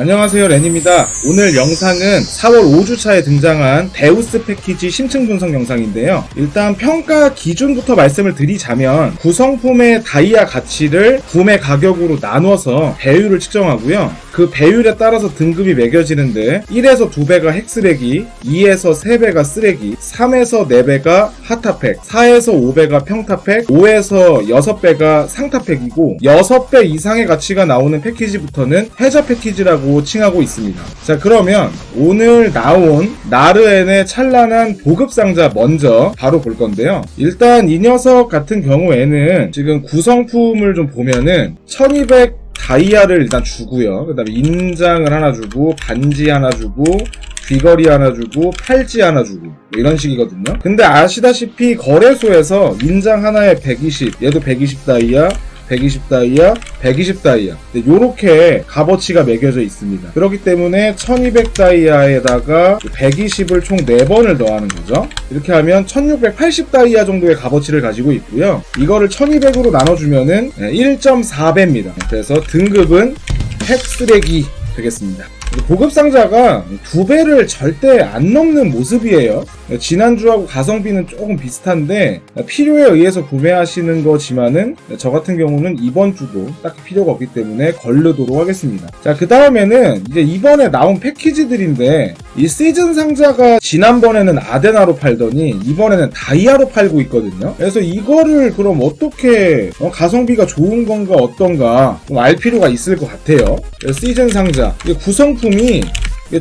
안녕하세요 렌입니다. 오늘 영상은 4월 5주차에 등장한 데우스 패키지 심층 분석 영상인데요. 일단 평가 기준부터 말씀을 드리자면 구성품의 다이아 가치를 구매 가격으로 나눠서 배율을 측정하고요. 그 배율에 따라서 등급이 매겨지는데 1에서 2배가 핵쓰레기 2에서 3배가 쓰레기 3에서 4배가 핫타팩 4에서 5배가 평타팩 5에서 6배가 상타팩이고 6배 이상의 가치가 나오는 패키지부터는 해저 패키지라고 칭하고 있습니다 자 그러면 오늘 나온 나르엔의 찬란한 보급 상자 먼저 바로 볼 건데요 일단 이 녀석 같은 경우에는 지금 구성품을 좀 보면은 1200 다이아를 일단 주고요. 그 다음에 인장을 하나 주고, 반지 하나 주고, 귀걸이 하나 주고, 팔찌 하나 주고, 뭐 이런 식이거든요. 근데 아시다시피 거래소에서 인장 하나에 120, 얘도 120 다이아, 120 다이아, 120 다이아. 네, 요렇게 값어치가 매겨져 있습니다. 그렇기 때문에 1200 다이아에다가 120을 총 4번을 더하는 거죠. 이렇게 하면 1680 다이아 정도의 값어치를 가지고 있고요. 이거를 1200으로 나눠주면은 1.4배입니다. 그래서 등급은 핵 쓰레기 되겠습니다. 보급 상자가 두 배를 절대 안 넘는 모습이에요. 지난주하고 가성비는 조금 비슷한데 필요에 의해서 구매하시는 거지만은 저 같은 경우는 이번 주도 딱히 필요가 없기 때문에 걸르도록 하겠습니다. 자, 그 다음에는 이제 이번에 나온 패키지들인데 이 시즌 상자가 지난번에는 아데나로 팔더니 이번에는 다이아로 팔고 있거든요. 그래서 이거를 그럼 어떻게 어, 가성비가 좋은 건가 어떤가 좀알 필요가 있을 것 같아요. 시즌 상자 구성품이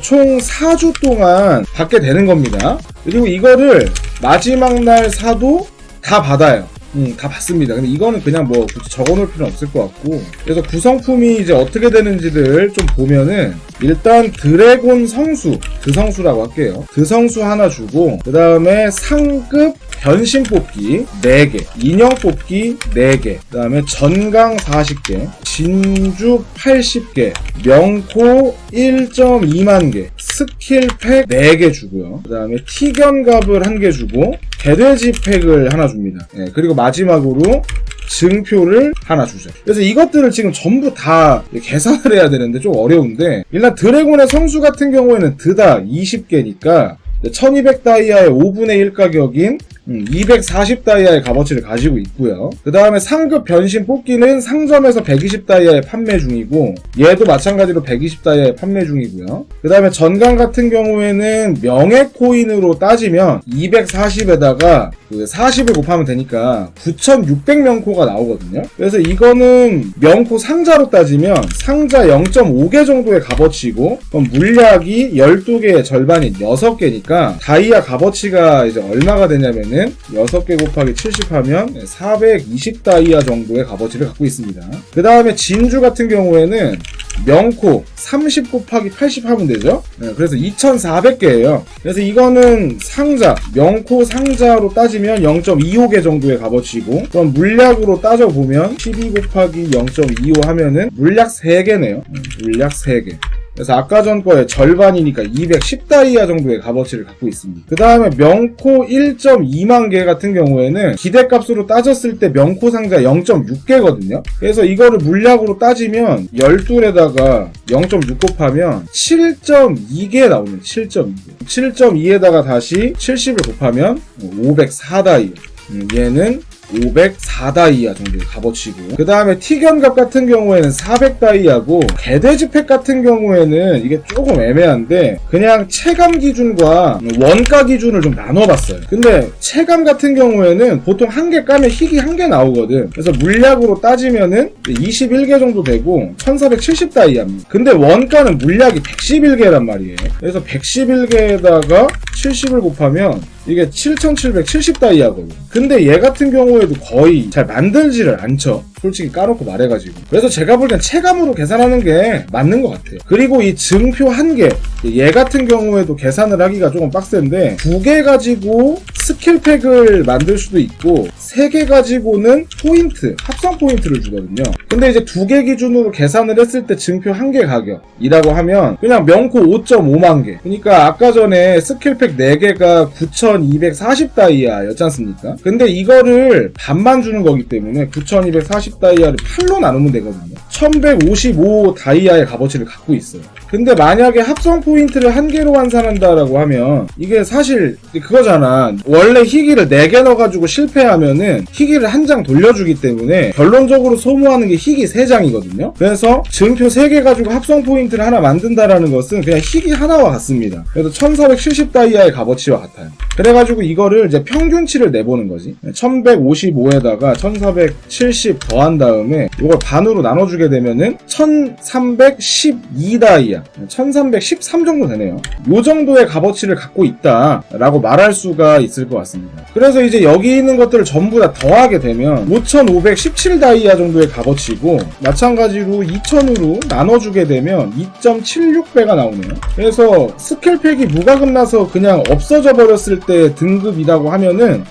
총 4주 동안 받게 되는 겁니다. 그리고 이거를 마지막 날 사도 다 받아요. 음, 다 받습니다. 근데 이거는 그냥 뭐 굳이 적어 놓을 필요는 없을 것 같고. 그래서 구성품이 이제 어떻게 되는지를 좀 보면은 일단 드래곤 성수, 드성수라고 할게요. 드성수 하나 주고, 그 다음에 상급 변신 뽑기 4개, 인형 뽑기 4개, 그 다음에 전강 40개, 진주 80개, 명코 1.2만 개, 스킬팩 4개 주고요. 그 다음에 티견갑을 1개 주고, 개돼지 팩을 하나 줍니다. 예, 그리고 마지막으로 증표를 하나 주죠. 그래서 이것들을 지금 전부 다 계산을 해야 되는데 좀 어려운데 일단 드래곤의 성수 같은 경우에는 드다 20개니까 1200 다이아의 5분의 1 가격인 240 다이아의 값어치를 가지고 있고요. 그 다음에 상급 변신 뽑기는 상점에서 120 다이아에 판매 중이고 얘도 마찬가지로 120 다이아에 판매 중이고요. 그 다음에 전강 같은 경우에는 명예 코인으로 따지면 240에다가 그 40을 곱하면 되니까 9600 명코가 나오거든요. 그래서 이거는 명코 상자로 따지면 상자 0.5개 정도의 값어치고 물약이 12개의 절반인 6개니까 다이아 값어치가 이제 얼마가 되냐면은 6개 곱하기 70 하면 420 다이아 정도의 값어치를 갖고 있습니다. 그 다음에 진주 같은 경우에는 명코 30 곱하기 80 하면 되죠. 네, 그래서 2,400개예요. 그래서 이거는 상자, 명코 상자로 따지면 0.25개 정도의 값어치고 그럼 물약으로 따져보면 12 곱하기 0.25 하면은 물약 3개네요. 물약 3개. 그래서 아까 전 거의 절반이니까 210다이아 정도의 값어치를 갖고 있습니다. 그 다음에 명코 1.2만 개 같은 경우에는 기대값으로 따졌을 때 명코 상자 0.6개거든요. 그래서 이거를 물약으로 따지면 12에다가 0.6 곱하면 7.2개 나오는 7.2개. 7.2에다가 다시 70을 곱하면 504다이아. 음, 얘는 504다이아 정도의 값어치고 그 다음에 티견갑 같은 경우에는 400다이아고 개돼지팩 같은 경우에는 이게 조금 애매한데 그냥 체감 기준과 원가 기준을 좀 나눠봤어요. 근데 체감 같은 경우에는 보통 한 개 까면 희귀 한 개 나오거든. 그래서 물약으로 따지면은 21개 정도 되고 1470다이아입니다. 근데 원가는 물약이 111개란 말이에요. 그래서 111개에다가 70을 곱하면 이게 7770 다이아거든. 근데 얘 같은 경우에도 거의 잘 만들지를 않죠. 솔직히 까놓고 말해가지고. 그래서 제가 볼 땐 체감으로 계산하는 게 맞는 것 같아요. 그리고 이 증표 한 개, 얘 같은 경우에도 계산을 하기가 조금 빡센데, 두 개 가지고 스킬팩을 만들 수도 있고 3개 가지고는 포인트, 합성 포인트를 주거든요. 근데 이제 두 개 기준으로 계산을 했을 때 증표 한 개 가격이라고 하면 그냥 명코 5.5만 개. 그러니까 아까 전에 스킬팩 4개가 9,240 다이아였지 않습니까? 근데 이거를 반만 주는 거기 때문에 9,240 다이아를 8로 나누면 되거든요. 1155 다이아의 값어치를 갖고 있어요. 근데 만약에 합성 포인트를 한 개로 환산한다라고 하면 이게 사실 그거잖아. 원래 희귀를 4개 넣어가지고 실패하면은 희귀를 한 장 돌려주기 때문에 결론적으로 소모하는 게 희귀 3장이거든요. 그래서 증표 3개 가지고 합성 포인트를 하나 만든다라는 것은 그냥 희귀 하나와 같습니다. 그래서 1470 다이아의 값어치와 같아요. 그래가지고 이거를 이제 평균치를 내보는 거지. 1155에다가 1470 더한 다음에 이걸 반으로 나눠주게 되면은 1312 다이아, 1313 정도 되네요. 요 정도의 값어치를 갖고 있다라고 말할 수가 있을 것 같습니다. 그래서 이제 여기 있는 것들을 전부 다 더하게 되면 5517 다이아 정도의 값어치고 마찬가지로 2000으로 나눠주게 되면 2.76배가 나오네요. 그래서 스킬팩이 무과금 나서 그냥 없어져 버렸을 때 등급이라고 하면은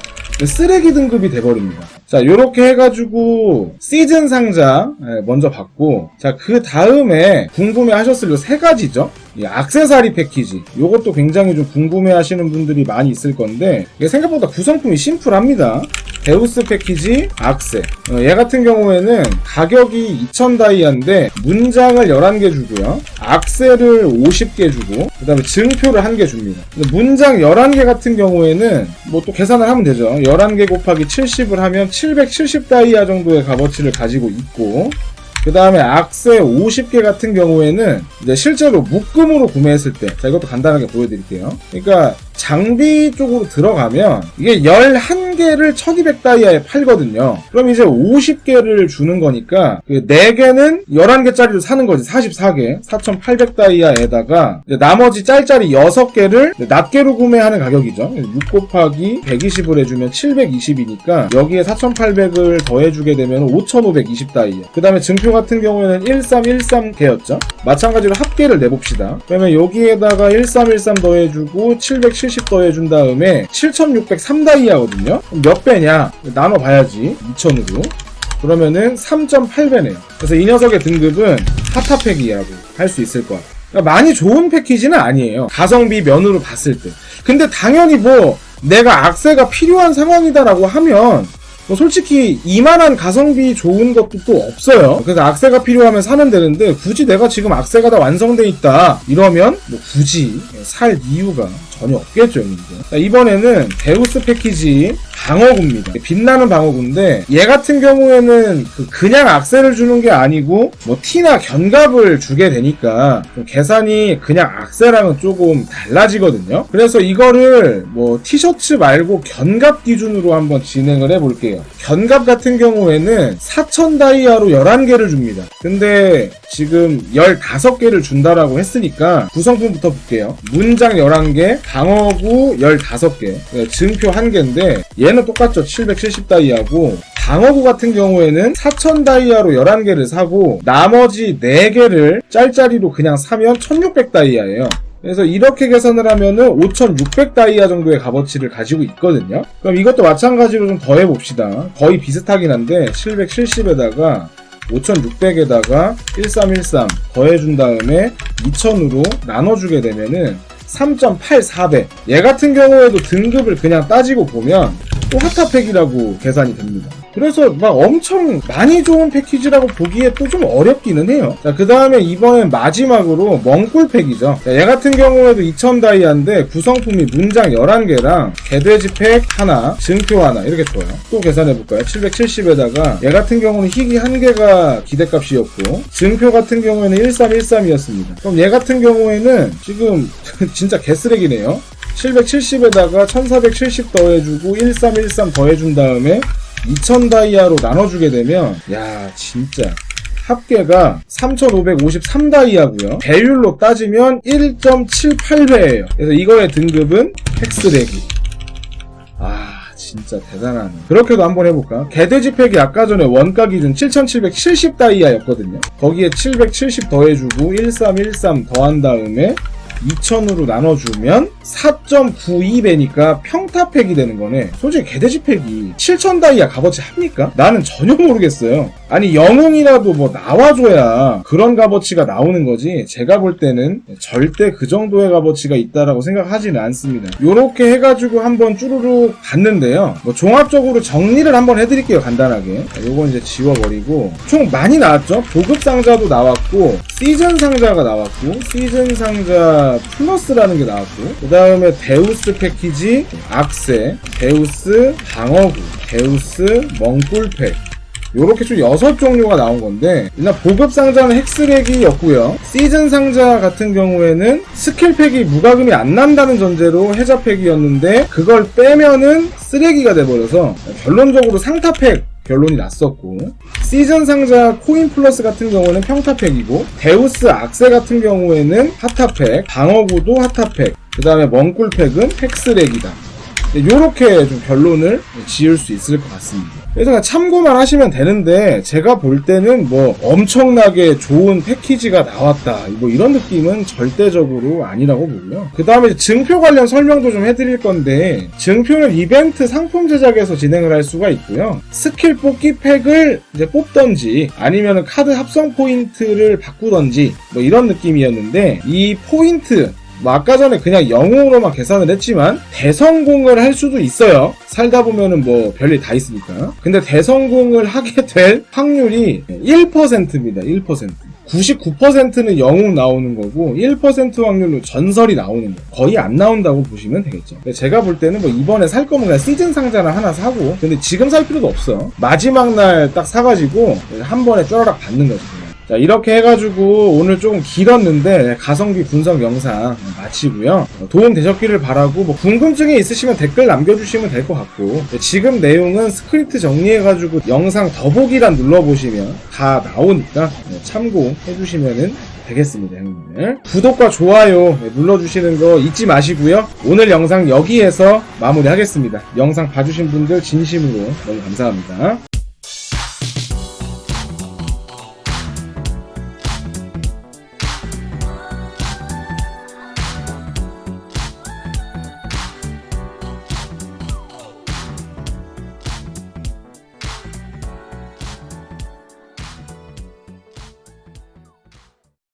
쓰레기 등급이 돼버립니다. 자, 요렇게 해가지고, 시즌 상자, 예, 먼저 받고, 자, 그 다음에 궁금해 하셨을 요 세 가지죠? 이 악세사리 패키지. 요것도 굉장히 좀 궁금해 하시는 분들이 많이 있을 건데, 이게 생각보다 구성품이 심플합니다. 데우스 패키지, 악세. 어, 얘 같은 경우에는 가격이 2000 다이아인데, 문장을 11개 주고요. 악세를 50개 주고, 그 다음에 증표를 1개 줍니다. 문장 11개 같은 경우에는, 뭐 또 계산을 하면 되죠. 11개 곱하기 70을 하면 770 다이아 정도의 값어치를 가지고 있고, 그 다음에 악세 50개 같은 경우에는 이제 실제로 묶음으로 구매했을 때, 자, 이것도 간단하게 보여드릴게요. 그러니까 장비 쪽으로 들어가면 이게 11개를 1200 다이아에 팔거든요. 그럼 이제 50개를 주는 거니까 그 4개는 11개짜리로 사는 거지. 44개. 4800 다이아에다가 나머지 짤짜리 6개를 낱개로 구매하는 가격이죠. 6 곱하기 120을 해주면 720이니까 여기에 4800을 더해주게 되면 5520 다이아. 그 다음에 증표 같은 경우에는 1313개였죠. 마찬가지로 합계를 내봅시다. 그러면 여기에다가 1313 더해주고 770 더해준 다음에 7603 다이아거든요. 몇 배냐? 나눠봐야지. 2000으로. 그러면은 3.8배네요. 그래서 이 녀석의 등급은 핫타팩이라고 할 수 있을 것 같아요. 그러니까 많이 좋은 패키지는 아니에요. 가성비 면으로 봤을 때. 근데 당연히 뭐 내가 악세가 필요한 상황이다라고 하면 뭐 솔직히 이만한 가성비 좋은 것도 또 없어요. 그래서 악세가 필요하면 사면 되는데 굳이 내가 지금 악세가 다 완성돼 있다 이러면 뭐 굳이 살 이유가 전혀 없겠죠, 여러분들. 이번에는 데우스 패키지 방어구입니다. 빛나는 방어구인데 얘 같은 경우에는 그 그냥 악세를 주는 게 아니고 뭐 티나 견갑을 주게 되니까 좀 계산이 그냥 악세랑은 조금 달라지거든요. 그래서 이거를 뭐 티셔츠 말고 견갑 기준으로 한번 진행을 해볼게요. 견갑 같은 경우에는 4,000 다이아로 11개를 줍니다. 근데 지금 15개를 준다라고 했으니까 구성품부터 볼게요. 문장 11개, 방어구 15개, 네, 증표 1개인데 얘는 똑같죠. 770 다이아고 방어구 같은 경우에는 4000 다이아로 11개를 사고 나머지 4개를 짤짜리로 그냥 사면 1600 다이아예요. 그래서 이렇게 계산을 하면은 5600 다이아 정도의 값어치를 가지고 있거든요. 그럼 이것도 마찬가지로 좀 더해 봅시다. 거의 비슷하긴 한데 770에다가 5600에다가 1313 더해준 다음에 2000으로 나눠주게 되면은 3.84배. 얘 같은 경우에도 등급을 그냥 따지고 보면 또 핫타팩이라고 계산이 됩니다. 그래서 막 엄청 많이 좋은 패키지라고 보기에 또 좀 어렵기는 해요. 자, 그 다음에 이번엔 마지막으로 멍꿀팩이죠. 자, 얘 같은 경우에도 2000 다이아인데 구성품이 문장 11개랑 개돼지 팩 하나, 증표 하나 이렇게 줘요. 또 계산해볼까요? 770에다가 얘 같은 경우는 희귀 한 개가 기대값이었고 증표 같은 경우에는 1313이었습니다. 그럼 얘 같은 경우에는 지금 진짜 개쓰레기네요. 770에다가 1470 더해주고 1313 더해준 다음에 2000 다이아로 나눠주게 되면 야 진짜. 합계가 3553 다이아고요. 배율로 따지면 1.78배예요. 그래서 이거의 등급은 핵쓰레기. 아 진짜 대단하네. 그렇게도 한번 해볼까? 개돼지 팩이 아까 전에 원가 기준 7770 다이아였거든요. 거기에 770 더해주고 1313 더한 다음에 2000으로 나눠주면 4.92배니까 평타팩이 되는 거네. 솔직히 개돼지 팩이 7000 다이아 값어치 합니까? 나는 전혀 모르겠어요. 아니 영웅이라도 뭐 나와줘야 그런 값어치가 나오는 거지 제가 볼 때는 절대 그 정도의 값어치가 있다라고 생각하지는 않습니다. 요렇게 해가지고 한번 쭈루룩 봤는데요. 뭐 종합적으로 정리를 한번 해드릴게요 간단하게. 자, 요건 이제 지워버리고 총 많이 나왔죠. 보급 상자도 나왔고 시즌 상자가 나왔고 시즌 상자 플러스라는 게 나왔고 그 다음에 데우스 패키지 악세 데우스 방어구 데우스 멍꿀팩 요렇게 좀 여섯 종류가 나온 건데 일단 보급 상자는 핵쓰레기였고요 시즌 상자 같은 경우에는 스킬팩이 무과금이 안 난다는 전제로 해자팩이었는데 그걸 빼면은 쓰레기가 돼버려서 결론적으로 상타팩 결론이 났었고 시즌 상자 코인 플러스 같은 경우는 평타팩이고 데우스 악세 같은 경우에는 핫타팩 방어구도 핫타팩 그 다음에 멍꿀팩은 핵쓰레기다 이렇게 좀 결론을 지을 수 있을 것 같습니다. 그래서 참고만 하시면 되는데 제가 볼 때는 뭐 엄청나게 좋은 패키지가 나왔다 뭐 이런 느낌은 절대적으로 아니라고 보고요. 그 다음에 증표 관련 설명도 좀 해드릴 건데 증표는 이벤트 상품 제작에서 진행을 할 수가 있고요. 스킬 뽑기 팩을 이제 뽑던지 아니면 카드 합성 포인트를 바꾸던지 뭐 이런 느낌이었는데 이 포인트 뭐 아까 전에 그냥 영웅으로만 계산을 했지만 대성공을 할 수도 있어요. 살다 보면은 뭐 별일 다 있으니까. 근데 대성공을 하게 될 확률이 1%입니다. 1%. 99%는 영웅 나오는 거고 1% 확률로 전설이 나오는 거 거의 안 나온다고 보시면 되겠죠. 제가 볼 때는 뭐 이번에 살 거면 그냥 시즌 상자나 하나 사고 근데 지금 살 필요도 없어. 마지막 날 딱 사가지고 한 번에 쫘라락 받는 거지. 자, 이렇게 해가지고 오늘 조금 길었는데 가성비 분석 영상 마치고요. 도움 되셨기를 바라고 뭐 궁금증이 있으시면 댓글 남겨주시면 될 것 같고 지금 내용은 스크립트 정리해가지고 영상 더보기란 눌러보시면 다 나오니까 참고해주시면 되겠습니다, 형님들. 구독과 좋아요 눌러주시는 거 잊지 마시고요. 오늘 영상 여기에서 마무리하겠습니다. 영상 봐주신 분들 진심으로 너무 감사합니다.